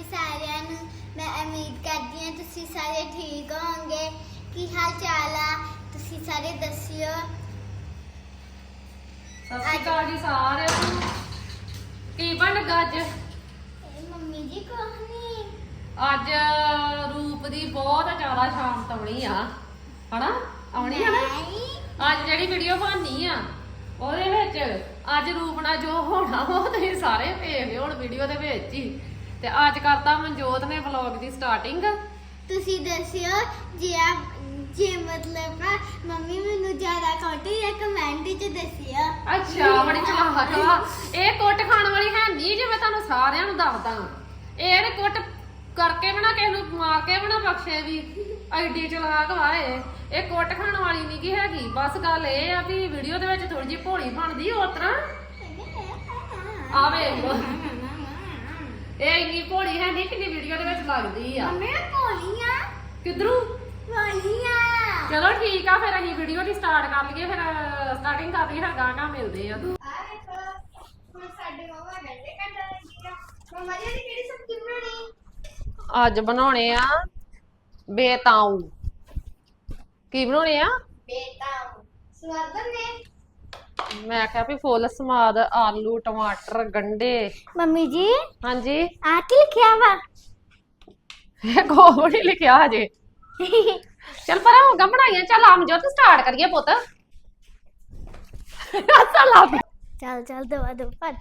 ਜੀ ਸਾਰਿਆਂ ਨੂੰ ਮੈਂ ਉਮੀਦ ਕਰਦੀ ਹਾਂ ਤੁਸੀਂ ਸਾਰੇ ਠੀਕ ਹੋਵੋਗੇ। ਕੀ ਹਾਲ ਚਾਲ ਆ? ਤੁਸੀਂ ਸਾਰੇ ਦੱਸਿਓ। ਸਤਿ ਸ਼੍ਰੀ ਅਕਾਲ ਜੀ ਸਾਰਿਆਂ ਨੂੰ। ਕੀ ਬਣ ਲੱਗਾ ਅੱਜ? ਇਹ ਮੰਮੀ ਜੀ ਕੋਹਨੀ ਅੱਜ ਰੂਪ ਦੀ ਬਹੁਤ ਜ਼ਿਆਦਾ ਸ਼ਾਮਤ ਆਉਣੀ ਆ। ਹਨਾ? ਆਉਣੀ ਆ ਨਾ? ਅੱਜ ਜਿਹੜੀ ਵੀਡੀਓ ਬਣਨੀ ਆ ਉਹਦੇ ਵਿੱਚ ਅੱਜ ਰੂਪ ਨਾਲ ਜੋ ਹੋਣਾ ਉਹ ਤੁਸੀਂ ਸਾਰੇ ਵੇਖ ਲਿਓ ਹੁਣ ਵੀਡੀਓ ਦੇ ਵਿੱਚ ਹੀ। ਤੇ ਅੱਜ ਕਰਤਾ ਮਨਜੋਤ ਨੇ ਵਲੌਗ ਦੀ ਸਟਾਰਟਿੰਗ ਤੁਸੀਂ ਦੱਸਿਓ ਜੇ ਆ ਜੇ ਮਤਲਬ ਨਾ ਮੰਮੀ ਮੈਨੂੰ ਜ਼ਿਆਦਾ ਕੌਂਟੀ ਜਾਂ ਕਮੈਂਟ ਵਿੱਚ ਦੱਸਿਓ। ਅੱਛਾ ਬੜੀ ਚਲਾਕ ਵਾ ਇਹ ਕੁੱਟ ਖਾਣ ਵਾਲੀ ਹੈ ਨਹੀਂ ਜੇ ਮੈਂ ਤੁਹਾਨੂੰ ਸਾਰਿਆਂ ਨੂੰ ਦੱਸਦਾ। ਇਹ ਨੇ ਕੁੱਟ ਕਰਕੇ ਬਣਾ ਕਿਸੇ ਨੂੰ ਮਾਰ ਕੇ ਬਣਾ ਬਖਸ਼ੇ ਵੀ। ਐਡੀ ਚਲਾਕ ਵਾ ਇਹ। ਇਹ ਕੁੱਟ ਖਾਣ ਵਾਲੀ ਨਹੀਂ ਕੀ ਹੈਗੀ। ਬਸ ਗੱਲ ਇਹ ਆ ਵੀ ਵੀਡੀਓ ਦੇ ਵਿੱਚ ਥੋੜੀ ਜਿਹੀ ਭੋਲੀ ਬਣਦੀ ਉਸ ਤਰ੍ਹਾਂ। ਆ। ਵੇਖ ਲਓ। ਇਹ ਇੰਨੀ ਭੋਲੀ ਹੈ ਨਹੀਂ ਕਿੰਨੀ ਵੀਡੀਓ ਦੇ ਵਿੱਚ ਲੱਗਦੀ ਆ। ਮੰਮੀ ਮੈਂ ਭੋਲੀਆਂ ਕਿਧਰੋਂ? ਭੋਲੀਆਂ ਚਲੋ ਠੀਕ ਆ ਫਿਰ ਅਸੀਂ ਵੀਡੀਓ ਦੀ ਸਟਾਰਟ ਕਰ ਲਈਏ ਫਿਰ ਸਟਾਰਟਿੰਗ ਕਰ ਲਈਏ ਫਿਰ ਗਾਂ ਗਾਂ ਮਿਲਦੇ ਆ। ਆ। ਆ ਅੱਜ ਬਣਾਉਣੀ ਆ ਬੇਤਾਊ। ਕੀ ਬਣਾਉਣੇ ਆ? ਬੇਟਾ ਸਵਾਦ ਨੇ ਮੈਂ ਕਿਹਾ ਵੀ ਫੁੱਲ ਸਮਾਦ ਆਲੂ ਟਮਾਟਰ ਗੰਡੇ। ਮੰਮੀ ਜੀ ਹਾਂਜੀ। ਆ ਕੀ ਲਿਖਿਆ ਵਾ? ਇਹ ਨਹੀਂ ਲਿਖਿਆ ਹਜੇ। ਚੱਲ ਪਰ ਹੋਗਾ ਬਣਾਈਆਂ ਚੱਲ ਆਮ ਜੋ ਤੇ ਸਟਾਰਟ ਕਰੀਏ ਪੁੱਤ। ਚੱਲ ਆ ਚੱਲ ਚੱਲ ਦਵਾ ਦੋ ਭੱਜ।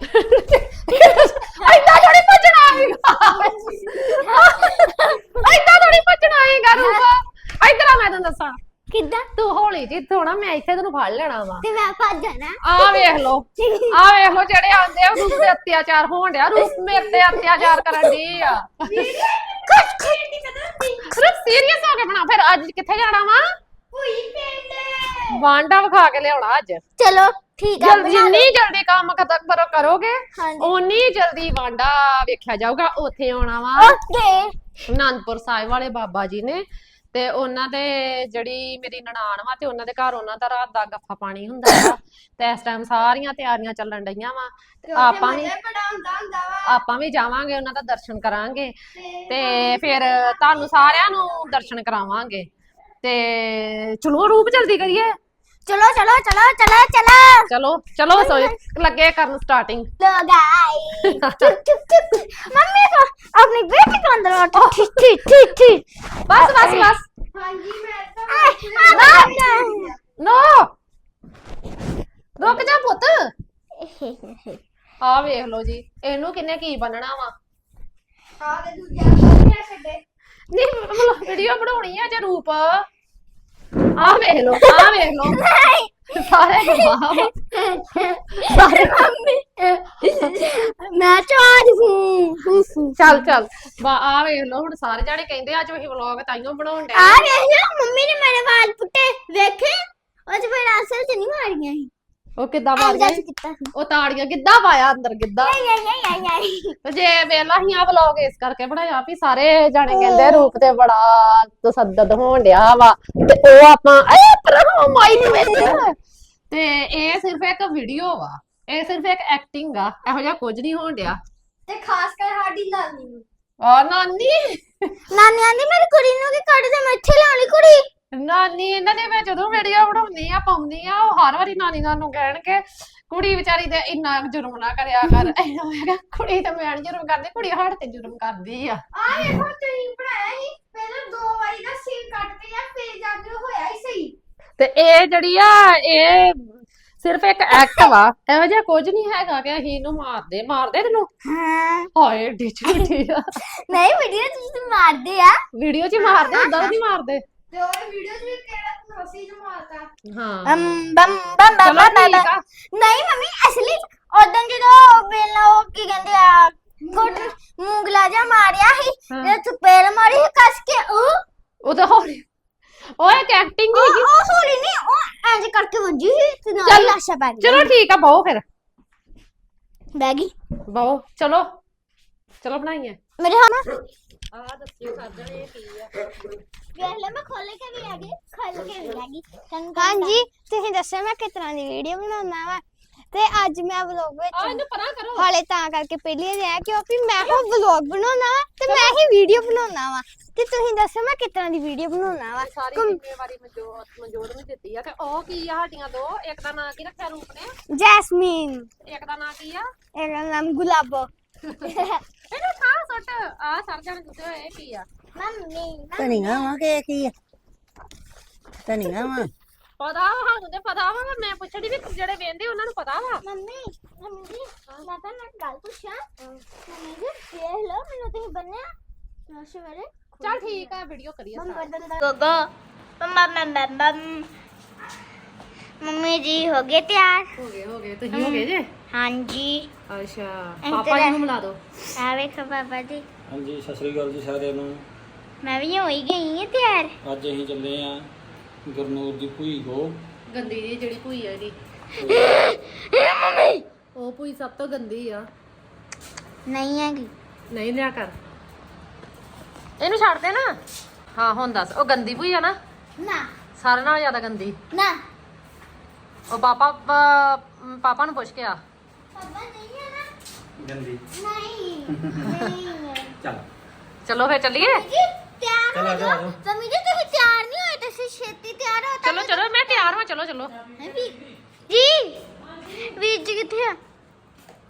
ਐਦਾਂ ਥੋੜੀ ਭੱਜਣਾ ਹੈਗਾ ਐਦਾਂ ਥੋੜੀ ਭੱਜਣਾ ਹੈਗਾ ਰੂਪਾ। ਇੱਧਰ ਆ ਮੈਂ ਤੈਨੂੰ ਦੱਸਾਂ। ਕਿੱਦਾਂ? ਤੂੰ ਹੌਲੀ ਜੀ ਥੋੜਾ ਮੈਂ ਇੱਥੇ ਤੈਨੂੰ ਫੜ ਲੈਣਾ ਵਾ। ਤੇ ਮੈਂ ਭੱਜ ਜਾਣਾ। ਆ ਵੇਖ ਲੋ ਆ ਵੇਖ ਲੋ ਜਿਹੜੇ ਆਂਦੇ ਆ ਰੂਪ ਤੇ ਅਤਿਆਚਾਰ ਹੋਣ ਡਿਆ ਰੂਪ ਮੇਰੇ ਤੇ ਅਤਿਆਚਾਰ ਕਰਨ ਦੀ ਆ। ਕੁਛ ਕੁਛ ਨਹੀਂ ਕਰਦੀ ਸਿਰਫ ਸੀਰੀਅਸ ਹੋ ਕੇ ਬਣਾ ਫਿਰ ਅੱਜ ਕਿੱਥੇ ਜਾਣਾ ਵਾ? ਹੋਈ ਪਿੰਡ। ਵਾਂਡਾ ਵਿਖਾ ਕੇ ਲਿਆਉਣਾ ਅੱਜ। ਚਲੋ ਠੀਕ ਆ ਜਿੰਨੀ ਜਲਦੀ ਕੰਮ ਖਤਮ ਕਰੋ ਕਰੋਗੇ ਓਨੀ ਜਲਦੀ ਵਾਂਡਾ ਵੇਖਿਆ ਜਾਊਗਾ ਉੱਥੇ ਆਉਣਾ ਵਾ। ਓਕੇ। ਅਨੰਦਪੁਰ ਸਾਹਿਬ ਵਾਲੇ ਬਾਬਾ ਜੀ ਨੇ। ਤੇ ਉਹਨਾਂ ਦੇ ਜਿਹੜੀ ਮੇਰੀ ਨਨਾਣ ਵਾ ਤੇ ਉਹਨਾਂ ਦੇ ਘਰ ਉਹਨਾਂ ਦਾ ਰਾਤ ਦਾ ਗੱਫਾ ਪਾਣੀ ਹੁੰਦਾ ਆ ਤੇ ਇਸ ਟਾਈਮ ਸਾਰੀਆਂ ਤਿਆਰੀਆਂ ਚੱਲਣ ਡਈਆਂ ਵਾ ਤੇ ਆਪਾਂ ਵੀ ਬੜਾ ਹੁੰਦਾ ਹੁੰਦਾ ਵਾ। ਆਪਾਂ ਵੀ ਜਾਵਾਂਗੇ ਉਹਨਾਂ ਦਾ ਦਰਸ਼ਨ ਕਰਾਂਗੇ ਤੇ ਫਿਰ ਤੁਹਾਨੂੰ ਸਾਰਿਆਂ ਨੂੰ ਦਰਸ਼ਨ ਕਰਾਵਾਂਗੇ। ਤੇ ਚਲੋ ਰੂਪ ਜਲਦੀ ਕਰੀਏ। ਚਲੋ ਚਲੋ ਚਲੋ ਚਲੋ ਚਲੋ। ਚਲੋ ਚਲੋ ਸੋ ਲੱਗੇ ਕਰਨ ਸਟਾਰਟਿੰਗ ਲੋ ਗਾਈ ਮੰਮੀ ਕੋ ਆਪਣੀ ਬੇਟੀ ਕੋ ਅੰਦਰ ਆਟ ਠੀ ਠੀ ਠੀ ਠੀ ਬਸ ਬਸ ਬਸ। ਹਾਂਜੀ ਮੈਂ ਪੁੱਤ। ਆ ਵੇਖ ਲੋ ਜੀ ਇਹਨੂੰ ਕਿੰਨੇ ਕੀ ਬੰਨਣਾ ਵਾ। ਆ ਦੇ ਦੂਜਾ ਛੱਡੇ। ਨਹੀਂ ਵੀਡੀਓ ਬਣਾਉਣੀ ਆ ਜੇ ਰੂਪ? ਆ ਵੇਖ ਲੋ ਆ ਵੇਖ ਲੋ ਸਾਰੇ ਗਵਾਹ ਵਾ। ਸਾਰੇ ਮੈਂ ਚਾਰ ਹੂੰ ਹੂੰ, ਹੂੰ। ਚੱਲ ਚੱਲ। ਬਾ ਆ ਵੇਖ ਲੋ ਹੁਣ ਸਾਰੇ ਜਾਣੇ ਕਹਿੰਦੇ ਅੱਜ ਅਸੀਂ ਵਲੌਗ ਤਾਈਓ ਬਣਾਉਣ ਡੇ ਆ ਵੇਖ ਲਓ ਮੰਮੀ ਨੇ ਮੇਰੇ ਵਾਲ ਪੁੱਟੇ। ਵੇਖੇ? ਉਹ ਚ ਫਿਰ ਅਸਲ ਚ ਨਹੀਂ ਮਾਰੀਆਂ ਸੀ। ਉਹ ਕਿੱਦਾਂ ਮਾਰ ਗਈ ਉਹ ਤਾੜੀਆਂ ਕਿੱਦਾਂ ਪਾਇਆ ਅੰਦਰ ਕਿੱਦਾਂ? ਤੇ ਜੇ ਵੇਲਾ ਹੀ ਆ ਵਲੌਗ ਇਸ ਕਰਕੇ ਬਣਾਇਆ ਵੀ ਸਾਰੇ ਜਾਣੇ ਕਹਿੰਦੇ ਰੂਪ ਤੇ ਬੜਾ ਤਸੱਦਦ ਹੋਣ ਡਿਆ ਵਾ। ਤੇ ਉਹ ਆਪਾਂ ਏ ਪ੍ਰਭੂ ਮਾਈ ਨੂੰ ਤੇ ਇਹ ਸਿਰਫ ਇੱਕ ਵੀਡੀਓ ਵਾ। ਇਹ ਸਿਰਫ ਇੱਕ ਐਕਟਿੰਗ ਆ। ਇਹੋ ਜਿਹਾ ਕੁਝ ਨਹੀਂ ਹੋਣ ਡਿਆ। ਤੇ ਖਾਸ ਕਰ ਸਾਡੀ ਨਾਨੀ ਆ ਨਾਨੀ? ਨਾਨੀ ਆਂਦੀ ਮੇਰੀ ਕੁੜੀ ਨੂੰ ਕਿ ਕੱਢ ਦੇ ਮੈਂ ਲਾਉਣੀ ਕੁੜੀ। ਨਾਨੀ ਇਹਨਾਂ ਦੇ ਮੈਂ ਜਦੋਂ ਵੀਡੀਓ ਬਣਾਉਂਦੀ ਆ ਪਾਉਂਦੀ ਆ ਉਹ ਹਰ ਵਾਰੀ ਨਾਨੀ ਨਾਲ ਨੂੰ ਕਹਿਣਗੇ ਕੁੜੀ ਵਿਚਾਰੀ ਤੇ ਇੰਨਾ ਜੁਰਮ ਨਾ ਕਰਿਆ ਕਰ। ਇੰਨਾ ਮੈਂ ਕਿਹਾ ਕੁੜੀ ਤਾਂ ਮੈਂ ਨੀ ਜੁਰਮ ਕਰਦੀ ਕੁੜੀ ਹੜ ਤੇ ਜੁਰਮ ਕਰਦੀ ਆ। ਆ ਵੇਖੋ ਤੁਸੀਂ ਬਣਾਇਆ ਸੀ ਪਹਿਲਾਂ ਦੋ ਵਾਰੀ ਦਾ ਸੀਨ ਕੱਟਦੇ ਆ ਫੇਰ ਜਾ ਕੇ ਹੋਇਆ ਹੀ ਸਹੀ। ਤੇ ਇਹ ਜਿਹੜੀ ਆ ਇਹ ਸਿਰਫ ਇੱਕ ਐਕਟ ਵਾ। ਇਹੋ ਜਿਹਾ ਕੁਝ ਨਹੀਂ ਹੈਗਾ ਕਿ ਅਸੀਂ ਇਹਨੂੰ ਮਾਰਦੇ ਮਾਰਦੇ ਤੈਨੂੰ? ਹਾਂ। ਹਾਏ ਏਡੀ ਝੂਠੀ ਆ। ਨਹੀਂ ਵੀਡੀਓ ਤੁਸੀਂ ਮਾਰਦੇ ਆ। ਵੀਡੀਓ 'ਚ ਹੀ ਮਾਰਦੇ ਉਦਾਂ ਨਹੀਂ ਮਾਰਦੇ। ਤੇ ਉਹ ਵੀਡੀਓ ਚ ਵੀ ਕਿਹੜਾ ਤੁਸੀਂ ਨੂੰ ਮਾਰਤਾ ਹਾਂ। ਬਮ ਬਮ ਬਮ ਬਮ ਚਲੋ ਠੀਕ ਆ। ਨਹੀਂ ਮੰਮੀ ਅਸਲੀ ਉਦੋਂ ਜਦੋਂ ਵੇਲਾ ਉਹ ਕੀ ਕਹਿੰਦੇ ਆ ਗੁੱਟ ਮੂੰਗਲਾ ਜਾ ਮਾਰਿਆ ਸੀ ਹਾਂ। ਤੇ ਚਪੇੜ ਮਾਰੀ ਸੀ ਕੱਸ ਕੇ ਉਹ ਉਹ ਤਾਂ ਹੌਲੀ ਓਏ ਇੱਕ ਐਕਟਿੰਗ ਉਹ ਹੈਗੀ ਉਹ ਹੌਲੀ ਨਹੀਂ ਉਹ ਇੰਜ ਕਰਕੇ ਵੱਜੀ ਸੀ ਤੇ ਨਾਲ ਚੱਲ। ਹੀ ਲਾਸ਼ਾ ਪੈ ਗਈ ਚਲੋ ਠੀਕ ਆ ਬਹੁ ਫਿਰ। ਬਹਿ ਗਈ। ਬਹੁ ਚਲੋ। ਚਲੋ ਬਣਾਈਏ। ਮੇਰੇ ਹੱਥ ਆ ਦੱਸਿਓ ਸਾਜਣੇ ਕੀ ਆ? ਵੇਖ ਲੈ ਮੈਂ ਖੋਲ ਕੇ ਵੀ ਆ ਗਈ ਖੋਲ ਕੇ ਵੀ ਆ ਗਈ। ਹਾਂਜੀ ਤੁਸੀਂ ਦੱਸੋ ਮੈਂ ਕਿਸ ਤਰ੍ਹਾਂ ਦੀ ਵੀਡੀਓ ਬਣਾਉਣਾ ਵਾ। ਤੇ ਅੱਜ ਮੈਂ ਵਲੌਗ ਆ ਵਿੱਚ ਇਹਨੂੰ ਪਰਾਂ ਕਰੋ। ਹਾਲੇ ਤਾਂ ਕਰਕੇ ਪਹਿਲੀ ਆਇਆ ਕਿਉਂਕਿ ਮੈਂ ਹੁਣ ਵਲੌਗ ਬਣਾਉਣਾ ਵਾ ਤੇ ਮੈਂ ਹੀ ਵੀਡੀਓ ਬਣਾਉਣਾ ਵਾ। ਤੇ ਤੁਸੀਂ ਦੱਸੋ ਮੈਂ ਕਿਸ ਤਰ੍ਹਾਂ ਦੀ ਵੀਡੀਓ ਬਣਾਉਣਾ ਵਾ। ਸਾਰੀ ਘੁੰਮ- ਜ਼ਿੰਮੇਵਾਰੀ ਮਨਜੋਤ ਮਨਜੋਤ ਨੂੰ ਦਿੱਤੀ ਆ। ਕਿ ਉਹ ਕੀ ਆ ਸਾਡੀਆਂ ਦੋ? ਇੱਕ ਦਾ ਨਾਂ ਕੀ ਰੱਖਿਆ ਰੂਪ ਨੇ? ਜੈਸਮੀਨ। ਇੱਕ ਦਾ ਨਾਂ ਕੀ ਆ? ਇਹਦਾ ਨਾਮ ਗੁਲਾਬੋ। ਇਹਨੂੰ ਥਾਂ ਸੁੱਟ। ਆ ਸਰ ਜਾਣ ਦਿੱਤੇ ਹੋਏ ਇਹ ਕੀ ਆ? ਮੰਮੀ ਧਨੀਆ ਵਾ ਕਿ ਕੀ ਆ? ਧਨੀਆ ਵਾ। ਪਤਾ ਵਾ ਸਾਨੂੰ ਤੇ ਪਤਾ ਵਾ ਪਰ ਮੈਂ ਪੁੱਛਣੀ ਵੀ ਜਿਹੜੇ ਵੇਂਦੇ ਉਹਨਾਂ ਨੂੰ ਪਤਾ ਵਾ। ਮੰਮੀ ਮੰਮੀ ਜੀ ਮੈਂ ਤਾਂ ਨਾ ਗੱਲ ਪੁੱਛਾਂ। ਮੰਮੀ ਜੀ ਦੇਖ ਲਓ ਮੈਨੂੰ ਤੁਸੀਂ ਬੰਨਿਆ। ਮੈਂ ਸਵੇਰੇ ਚੱਲ ਠੀਕ ਆ ਵੀਡੀਓ ਕਰੀਏ start। ਗੋਗੋ ਮੰਮਾ ਮੰਮਾ ਮੰਮ। ਮੰਮੀ ਜੀ ਹੋ ਗਏ ਤਿਆਰ? ਹੋ ਗਏ ਹੋ ਗਏ। ਤੁਸੀਂ ਹੋ ਗਏ ਜੇ? ਹਾਂਜੀ। ਅੱਛਾ ਪਾਪਾ ਜੀ। ਨੂੰ ਮਿਲਾ ਦਿਓ। ਆ ਵੇਖੋ ਪਾਪਾ ਜੀ। ਹਾਂਜੀ ਸਤਿ ਸ੍ਰੀ ਅਕਾਲ ਜੀ ਸਾਰਿਆਂ ਨੂੰ। ਮੈਂ ਵੀ ਹੋਈ ਗਈ ਹਾਂ ਤਿਆਰ। ਅੱਜ ਅਸੀਂ ਚੱਲੇ ਆ ਗੁਰਨੂਰ ਦੀ ਭੂਈ ਕੋ ਗੰਦੀ ਜੀ ਜਿਹੜੀ ਭੂਈ ਆ ਇਹਦੀ। ਉਹ ਭੂਈ ਸਭ ਤੋਂ ਗੰਦੀ ਆ। ਨਹੀਂ ਹੈਗੀ। ਨਹੀਂ ਲਿਆ ਕਰ। ਇਹਨੂੰ ਛੱਡ ਦੇ ਨਾ। ਹਾਂ ਹੁਣ ਦੱਸ। ਉਹ ਗੰਦੀ ਭੂਈ ਆ ਨਾ। ਨਾ। ਸਾਰਿਆਂ ਨਾਲੋਂ ਜ਼ਿਆਦਾ ਗੰਦੀ। ਨਾ। ਉਹ ਪਾਪਾ ਪਾਪਾ ਨੂੰ ਪੁੱਛ ਕੇ ਆ। ਗੰਦੀ। ਨਹੀਂ ਨਹੀਂ ਚੱਲ। ਚਲੋ ਫੇਰ ਚੱਲੀਏ। ਜੀ ਤਿਆਰ ਚਲੋ ਹੋ ਆ ਜਾਓ, ਆ ਜਾਓ। ਜਾਓ। ਮੰਮੀ ਜੀ ਤੁਸੀਂ ਤਿਆਰ ਨਹੀਂ ਹੋਏ ਤੁਸੀਂ ਛੇਤੀ ਤਿਆਰ ਹੋ ਚਲੋ ਚਲੋ ਮੈਂ ਤਿਆਰ ਹਾਂ ਚਲੋ ਚਲੋ। ਹੈਂ ਵੀ ਜੀ ਵੀਰ ਜੀ ਕਿੱਥੇ ਆ?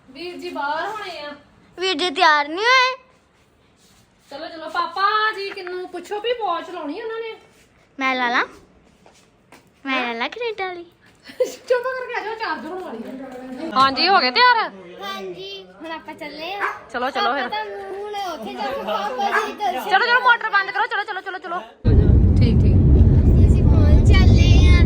ਵੀਰ ਜੀ ਬਾਹਰ ਹੋਣੇ ਆ। ਵੀਰ ਜੀ ਤਿਆਰ ਨਹੀਂ ਹੋਏ? ਚਲੋ ਚਲੋ ਪਾਪਾ ਜੀ ਕਿੰਨੂੰ ਪੁੱਛੋ ਵੀ ਵਾਚ ਲਾਉਣੀ ਉਹਨਾਂ ਨੇ। ਮੈਂ ਲਾ ਲਾਂ। ਮੈਂ ਲਾ ਲਾਂ ਕੈਨੇਡਾ ਵਾਲੀ। ਚੁੱਪ ਕਰਕੇ ਆ ਜਾਓ ਚਾਰਜਰ ਹੋਣ ਵਾਲੀ ਆ। ਹਾਂਜੀ ਹੋ ਗਏ ਤਿਆਰ? ਹਾਂਜੀ। ਹੁਣ ਆਪਾਂ ਚੱਲੇ ਆ। ਚਲੋ ਚਲੋ ਫਿਰ। ਹੁਣ ਉੱਥੇ ਜਾ ਕੇ ਪਾਪਾ ਜੀ ਦਰਸ਼ਨ ਚਲੋ ਚਲੋ ਮੋਟਰ ਬੰਦ ਕਰੋ। ਚਲੋ ਚਲੋ ਚਲੋ ਚਲੋ ਠੀਕ ਠੀਕ ਅਸੀਂ ਪਹੁੰਚ ਚੱਲੇ ਆ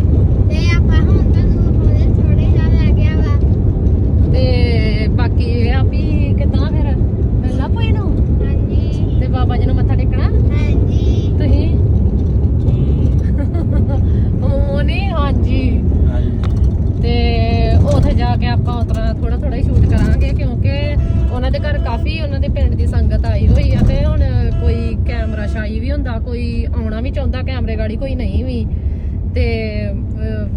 ਤੇ ਆਪਾਂ ਹੁਣ ਤੁਹਾਨੂੰ ਥੋੜੇ ਥੋੜੇ ਜਿਹਾ ਲੱਗ ਗਿਆ ਵਾ ਤੇ ਬਾਕੀ ਇਹ ਆ ਵੀ ਕਿਦਾਂ ਫਿਰ ਮਿਲਣਾ ਪਈ ਨੂੰ ਹਾਂਜੀ ਤੇ ਬਾਬਾ ਜੀ ਨੂੰ ਮੱਥਾ ਟੇਕਣਾ ਹਾਂਜੀ ਤੁਸੀਂ ਉਹ ਨਹੀਂ ਹਾਂਜੀ ਤੇ ਉਥੇ ਜਾ ਕੇ ਆਪਾਂ ਉਤਰਾ ਥੋੜਾ ਥੋੜਾ ਹੀ ਸ਼ੂਟ ਕਰਾਂਗੇ ਕਿਉਂਕਿ ਉਹਨਾਂ ਦੇ ਘਰ ਕਾਫੀ ਉਹਨਾਂ ਦੇ ਪਿੰਡ ਦੀ ਸੰਗਤ ਆਈ ਹੋਈ ਆ ਤੇ ਹੁਣ ਕੋਈ ਕੈਮਰਾ ਸ਼ਾਈ ਵੀ ਹੁੰਦਾ ਕੋਈ ਆਉਣਾ ਵੀ ਚਾਹੁੰਦਾ ਕੈਮਰੇ ਗਾੜੀ ਕੋਈ ਨਹੀਂ ਵੀ। ਤੇ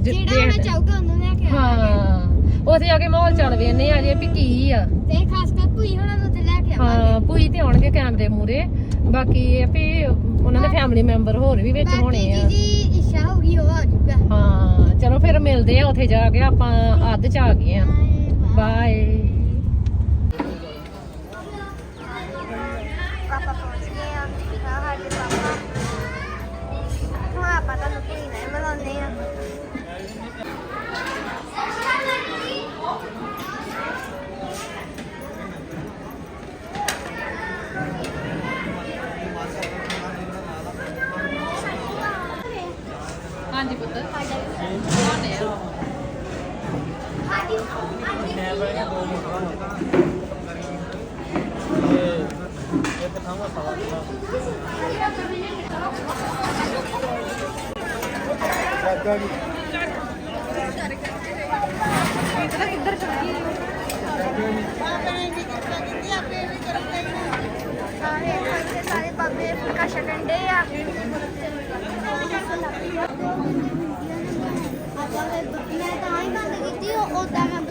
ਜਿਹੜਾ ਦੇਖਦੇ- ਚਾਹੂਗਾ ਉਹਨੂੰ ਲੈ ਕੇ ਹਾਂ। ਉੱਥੇ ਜਾ ਕੇ ਮਾਹੌਲ ਚੱਲ ਵੇਨੇ ਆ ਜੇ ਵੀ ਕੀ ਆ। ਤੇ ਖਾਸ ਕਰ ਭੂਈ ਹੋਣਾ ਨੂੰ ਤੇ ਲੈ ਕੇ ਆਵਾਂਗੇ। ਹਾਂ ਭੂਈ ਤੇ ਆਉਣਗੇ ਕੈਮਰੇ ਮੂਰੇ ਬਾਕੀ ਇਹ ਵੀ ਉਹਨਾਂ ਦੇ ਫੈਮਿਲੀ ਮੈਂਬਰ ਹੋਰ ਵੀ ਵਿੱਚ ਹੋਣੇ ਆ। ਜੀ ਇੱਛਾ ਹੋਊਗੀ ਉਹ ਆ ਜਾਊਗਾ। ਹਾਂ ਚਲੋ ਫਿਰ ਮਿਲਦੇ ਆ ਉੱਥੇ ਜਾ ਕੇ ਆਪਾਂ ਅੱਧ ਚ ਆ ਗਏ ਆ। ਬਾਏ। ਨਾਲ ਮਿਲਾਉਂਦੇ ਆ ਹਾਂਜੀ ਪੁੱਤ ਆਉਂਦੇ ਆ ਇੱਕ ਥਾਂ ਵਾ ਸਵਾ ਸਾਰੇ ਸਾਰੇ ਸਾਰੇ ਬਾਬੇ ਫੁਲਕਾ ਛਕਣ ਦੇ ਆ ਮੈਂ ਤਾਂ ਹੀ ਬੰਦ ਕੀਤੀ ਉਦਾਂ